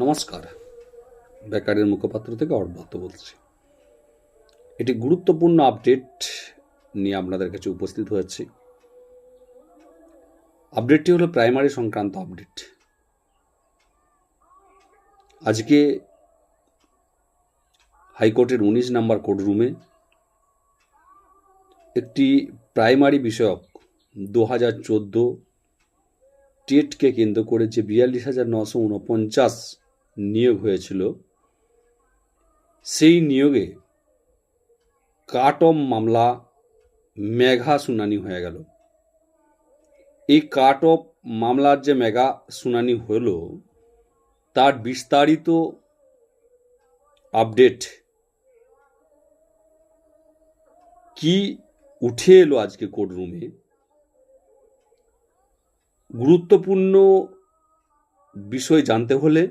নমস্কার। বেকারের মুখপাত্র থেকে অর্বাত্ত বলছি। এটি গুরুত্বপূর্ণ আপডেট নিয়ে আপনাদের কাছে উপস্থিত হয়েছি। আপডেটটি হলো প্রাইমারি সংক্রান্ত আপডেট। আজকে হাইকোর্টের উনিশ নম্বর কোর্ট রুমে একটি প্রাইমারি বিষয়ক দু হাজার চোদ্দ টেটকে কেন্দ্র করে যে বিয়াল্লিশ হাজার নশো উনপঞ্চাশ নিয়োগ হয়েছিল। সেই নিয়োগে কাট অফ মামলা মেঘা শুনানি হয়ে গেল। এই কাট অফ মামলার যে মেগা শুনানি হলো, তার বিস্তারিত আপডেট কি উঠে এলো আজকে কোর্ট রুমে গুরুত্বপূর্ণ বিষয় জানতে হলে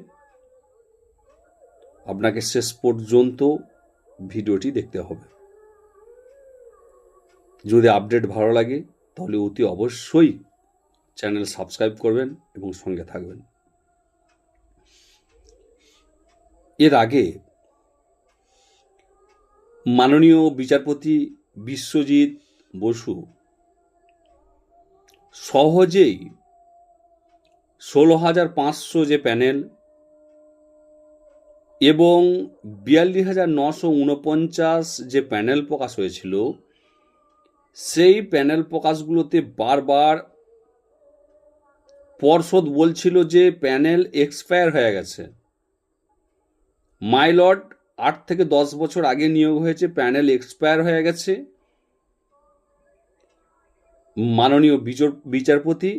আপনাকে শেষ পর্যন্ত ভিডিওটি দেখতে হবে। যদি আপডেট ভালো লাগে, তাহলে অতি অবশ্যই চ্যানেল সাবস্ক্রাইব করবেন এবং সঙ্গে থাকবেন। এর আগে মাননীয় বিচারপতি বিশ্বজিৎ বসু সহজেই ষোলো হাজার পাঁচশো যে প্যানেল এবং বিয়াল্লিশ হাজার নশো উনপঞ্চাশ যে প্যানেল প্রকাশ হয়েছিল, সেই প্যানেল প্রকাশগুলোতে বারবার পর্ষদ বলছিল যে প্যানেল এক্সপায়ার হয়ে গেছে। মাইলট আট থেকে দশ বছর আগে নিয়োগ হয়েছে, প্যানেল এক্সপায়ার হয়ে গেছে। মাননীয় বিচার বিচারপতি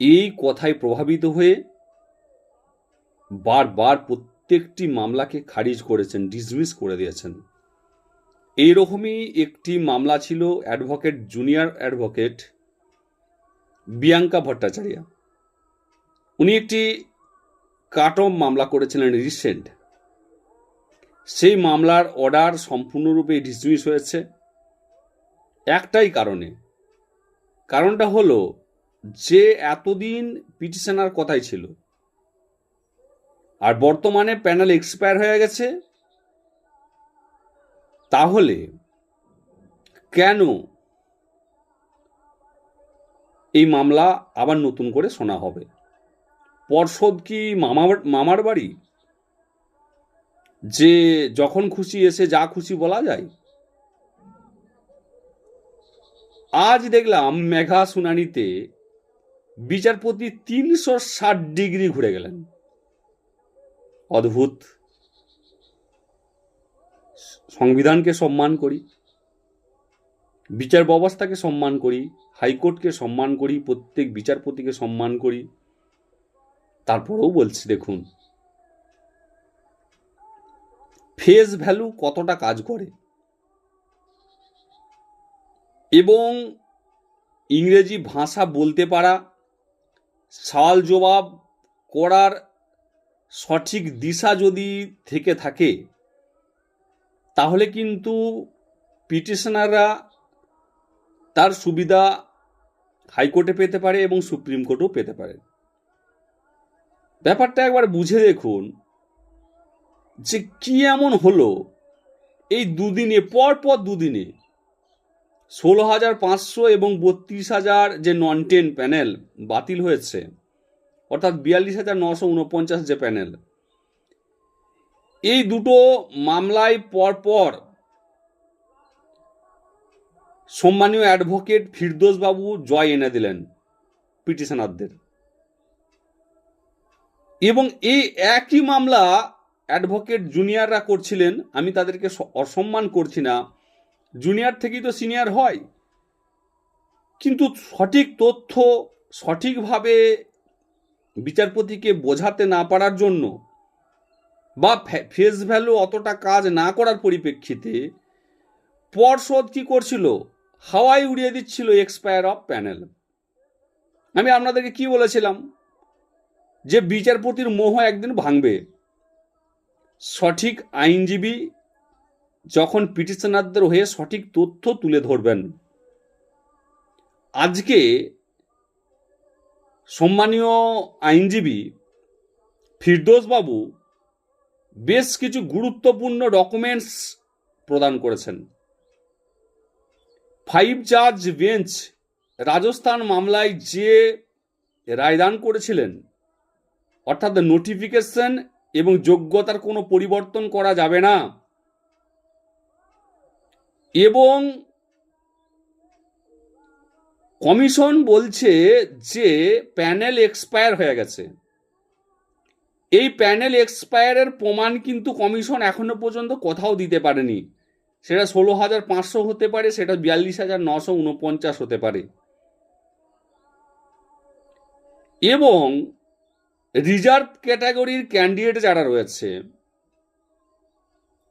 এই কথায় প্রভাবিত হয়ে বারবার প্রত্যেকটি মামলাকে খারিজ করেছেন ডিসমিস করে দিয়েছেন। এইরকমই একটি মামলা ছিল advocate junior advocate Bianca Bhattacharya. উনি একটি কাট অফ মামলা করেছিলেন রিসেন্ট সেই মামলার অর্ডার সম্পূর্ণরূপে ডিসমিস হয়েছে। একটাই কারণে। কারণটা হলো, যে এতদিন পিটিশনার কথাই ছিল আর বর্তমানে প্যানেল এক্সপায়ার হয়ে গেছে। তাহলে কেন এই মামলা আবার নতুন করে শোনা হবে? পর্ষদ কি মামা মামার বাড়ি? যে যখন খুশি এসে যা খুশি বলা যায়। আজ দেখলাম মেঘা শুনানিতে বিচারপতি তিনশো ষাট ডিগ্রি ঘুরে গেলেন। অদ্ভুত সংবিধানকে সম্মান করি, বিচার ব্যবস্থাকে সম্মান করি, হাইকোর্টকে সম্মান করি, প্রত্যেক বিচারপতিকে সম্মান করি। তারপরেও বলছি, দেখুন ফেস ভ্যালু কতটা কাজ করে। এবং ইংরেজি ভাষা বলতে পারা, সাল জবাব করার সঠিক দিশা যদি থেকে থাকে, তাহলে কিন্তু পিটিশনাররা তার সুবিধা হাইকোর্টে পেতে পারে এবং সুপ্রিম কোর্টেও পেতে পারে। ব্যাপারটা একবার বুঝে দেখুন যে কি এমন হলো এই দুদিনে, পর পর দুদিনে ষোলো হাজার পাঁচশো এবং বত্রিশ হাজার যে নন টেন প্যানেল বাতিল হয়েছে অর্থাৎ বিয়াল্লিশ হাজার নশো উনপঞ্চাশ যে প্যানেল। এই দুটো মামলায় পরপর সম্মানীয় অ্যাডভোকেট ফিরদোস বাবু জয় এনে দিলেন পিটিশনারদের। এবং এই একই মামলা অ্যাডভোকেট জুনিয়ররা করছিলেন, আমি তাদেরকে অসম্মান করছি না। জুনিয়র থেকেই তো সিনিয়র হয়। কিন্তু সঠিক তথ্য সঠিকভাবে বিচারপতিকে বোঝাতে না পারার জন্য বা ফেস ভ্যালু অতটা কাজ না করার পরিপ্রেক্ষিতে পর্ষদ কি করছিল? হাওয়াই উড়িয়ে দিচ্ছিল এক্সপায়ার অফ প্যানেল আমি আপনাদেরকে কি বলেছিলাম? যে বিচারপতির মোহ একদিন ভাঙবে। সঠিক আইনজীবী যখন পিটিশনারদের হয়ে সঠিক তথ্য তুলে ধরবেন। আজকে সম্মানীয় আইনজীবী ফিরদোসবাবু বেশ কিছু গুরুত্বপূর্ণ ডকুমেন্টস প্রদান করেছেন। ফাইভ জাজ বেঞ্চ রাজস্থান মামলায় যে রায়দান করেছিলেন, অর্থাৎ নোটিফিকেশন এবং যোগ্যতার কোনো পরিবর্তন করা যাবে না। এবং কমিশন বলছে যে প্যানেল এক্সপায়ার হয়ে গেছে। এই প্যানেল এক্সপায়ারের প্রমাণ কিন্তু কমিশন এখনও পর্যন্ত কোথাও দিতে পারেনি। সেটা ষোলো হাজার পাঁচশো হতে পারে, সেটা বিয়াল্লিশ হাজার নশো উনপঞ্চাশ হতে পারে। এবং রিজার্ভ ক্যাটাগরির ক্যান্ডিডেট যারা রয়েছে,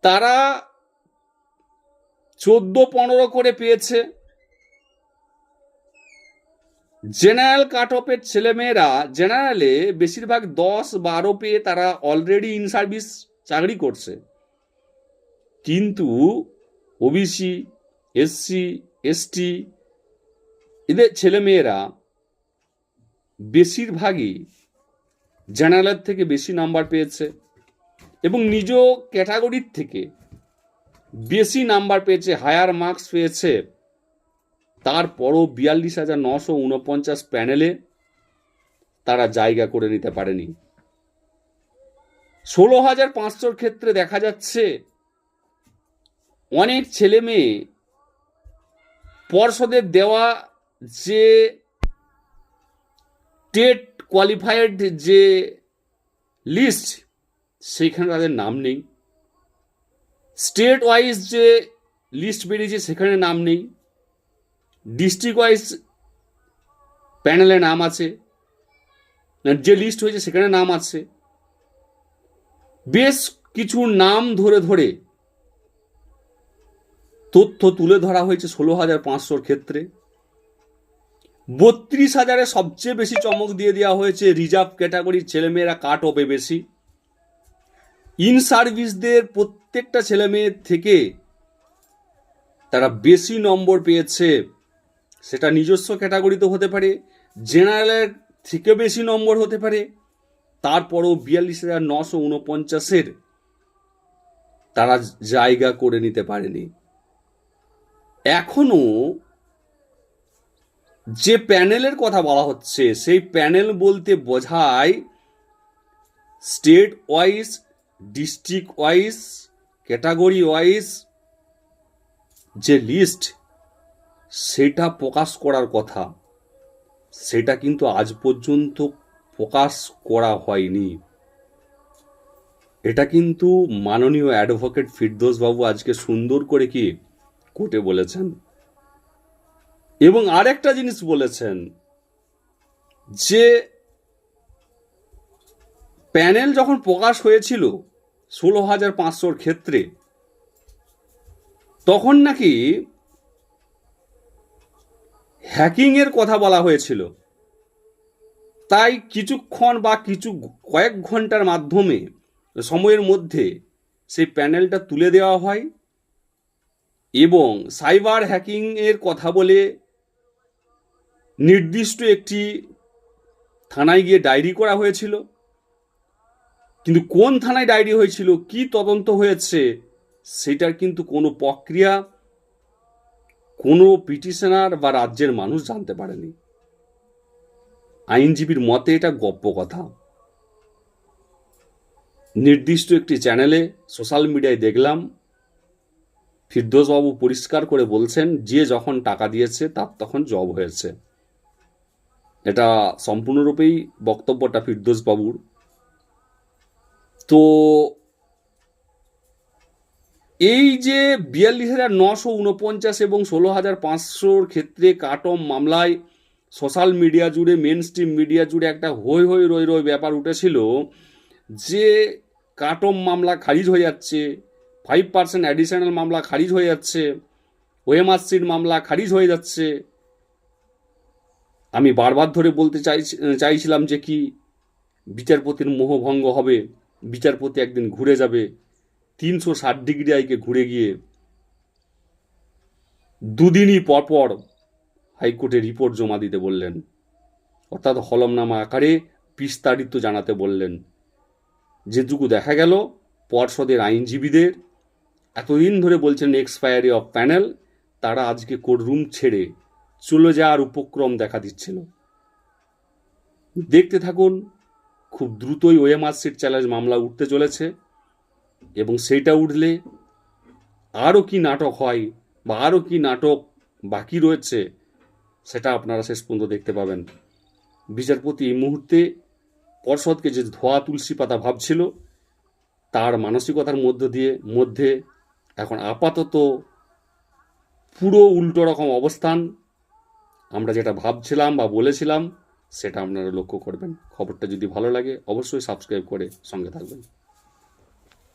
তারা চোদ্দ পনেরো করে পেয়েছে। জেনারেল কাট অফের ছেলেমেয়েরা জেনারেলে বেশিরভাগ দশ বারো পেয়ে তারা অলরেডি ইন সার্ভিস চাকরি করছে। কিন্তু ওবিসি এসসি এসটি এদের ছেলেমেয়েরা বেশিরভাগই জেনারেলের থেকে বেশি নাম্বার পেয়েছে এবং নিজ ক্যাটাগরির থেকে বেশি নাম্বার পেয়েছে, হায়ার মার্কস পেয়েছে। তারপরও বিয়াল্লিশ হাজার নশো উনপঞ্চাশ প্যানেলে তারা জায়গা করে নিতে পারেনি। ষোলো হাজার পাঁচশোর ক্ষেত্রে দেখা যাচ্ছে অনেক ছেলে মেয়ে পর্ষদের দেওয়া যে টেট কোয়ালিফাইড যে লিস্ট, সেইখানে তাদের নাম নেই। স্টেট ওয়াইজ যে লিস্ট বেরিয়েছে, সেখানে নাম নেই। ডিস্ট্রিক্ট ওয়াইজ প্যানেলে নাম আছে যে লিস্ট হয়েছে সেখানে নাম আছে। বেশ কিছু নাম ধরে ধরে তথ্য তুলে ধরা হয়েছে ষোলো হাজার পাঁচশোর ক্ষেত্রে। বত্রিশ হাজারে সবচেয়ে বেশি চমক দিয়ে দেওয়া হয়েছে রিজার্ভ ক্যাটাগরির ছেলেমেয়েরা কাট অফে বেশি। ইন সার্ভিসদের প্রত্যেকটা ছেলেমেয়ের থেকে তারা বেশি নম্বর পেয়েছে। সেটা নিজস্ব ক্যাটাগরিতে হতে পারে, জেনারেলের থেকে বেশি নম্বর হতে পারে, তারপরও বিয়াল্লিশ হাজার নশো উনপঞ্চাশের তারা জায়গা করে নিতে পারেনি। এখনও যে প্যানেলের কথা বলা হচ্ছে, সেই প্যানেল বলতে বোঝায় state wise district wise category wise যে লিস্ট সেটা প্রকাশ করার কথা। সেটা কিন্তু আজ পর্যন্ত প্রকাশ করা হয়নি। এটা কিন্তু মাননীয় অ্যাডভোকেট ফিরদোস বাবু আজকে সুন্দর করে কি কোর্টে বলেছেন। এবং আরেকটা জিনিস বলেছেন যে প্যানেল যখন প্রকাশ হয়েছিল ষোলো হাজার পাঁচশোর ক্ষেত্রে, তখন নাকি হ্যাকিংয়ের কথা বলা হয়েছিল। তাই কিছুক্ষণ বা কিছু কয়েক ঘণ্টার মাধ্যমে সময়ের মধ্যে সেই প্যানেলটা তুলে দেওয়া হয় এবং সাইবার হ্যাকিংয়ের কথা বলে নির্দিষ্ট একটি থানায় গিয়ে ডায়েরি করা হয়েছিল। কিন্তু কোন থানায় ডায়েরি হয়েছিল, কি তদন্ত হয়েছে, সেটার কিন্তু কোনো প্রক্রিয়া কোনো পিটিশনার বা রাজ্যের মানুষ জানতে পারেনি। আইনজীবীর মতে এটা গপ্প কথা। নির্দিষ্ট একটি চ্যানেলে সোশ্যাল মিডিয়ায় দেখলাম, ফিরদোসবাবু পরিষ্কার করে বলছেন, যে যখন টাকা দিয়েছে, তার তখন জব হয়েছে। এটা সম্পূর্ণরূপেই বক্তব্যটা ফিরদোসবাবুর। তো এই যে বিয়াল্লিশ হাজার নশো উনপঞ্চাশ এবং ষোলো হাজার পাঁচশোর ক্ষেত্রে কাটম মামলায় সোশ্যাল মিডিয়া জুড়ে মেন স্ট্রিম মিডিয়া জুড়ে একটা হই হই রই রই ব্যাপার উঠেছিল যে কাটম মামলা খারিজ হয়ে যাচ্ছে ফাইভ পার্সেন্ট অ্যাডিশনাল মামলা খারিজ হয়ে যাচ্ছে ওএমআরসির মামলা খারিজ হয়ে যাচ্ছে। আমি বারবার ধরে বলতে চাই চাইছিলাম যে কি বিচারপতির মোহভঙ্গ হবে, বিচারপতি একদিন ঘুরে যাবে। তিনশো ষাট ডিগ্রি আইকে ঘুরে গিয়ে দুদিনই পরপর হাইকোর্টে রিপোর্ট জমা দিতে বললেন। অর্থাৎ হলমনামা আকারে বিস্তারিত জানাতে বললেন। যেটুকু দেখা গেল, পর্ষদের আইনজীবীদের এতদিন ধরে বলছেন এক্সপায়ারি অফ প্যানেল, তারা আজকে কোর্টরুম ছেড়ে চলে যাওয়ার উপক্রম দেখা দিচ্ছিল। দেখতে থাকুন, খুব দ্রুতই ওএমআর সিট চ্যালেঞ্জ মামলা উঠতে চলেছে। এবং সেইটা উঠলে আরও কি নাটক হয় বা আরও কি নাটক বাকি রয়েছে, সেটা আপনারা শেষ পর্যন্ত দেখতে পাবেন। বিচারপতি এই মুহূর্তে পর্ষদকে যে ধোয়া তুলসী পাতা ভাবছিল, তার মানসিকতার মধ্য দিয়ে, মধ্যে এখন আপাতত পুরো উল্টো রকম অবস্থান। আমরা যেটা ভাবছিলাম বা বলেছিলাম, সেটা আপনারা লক্ষ্য করবেন। খবরটা যদি ভালো লাগে, অবশ্যই সাবস্ক্রাইব করে সঙ্গে থাকবেন।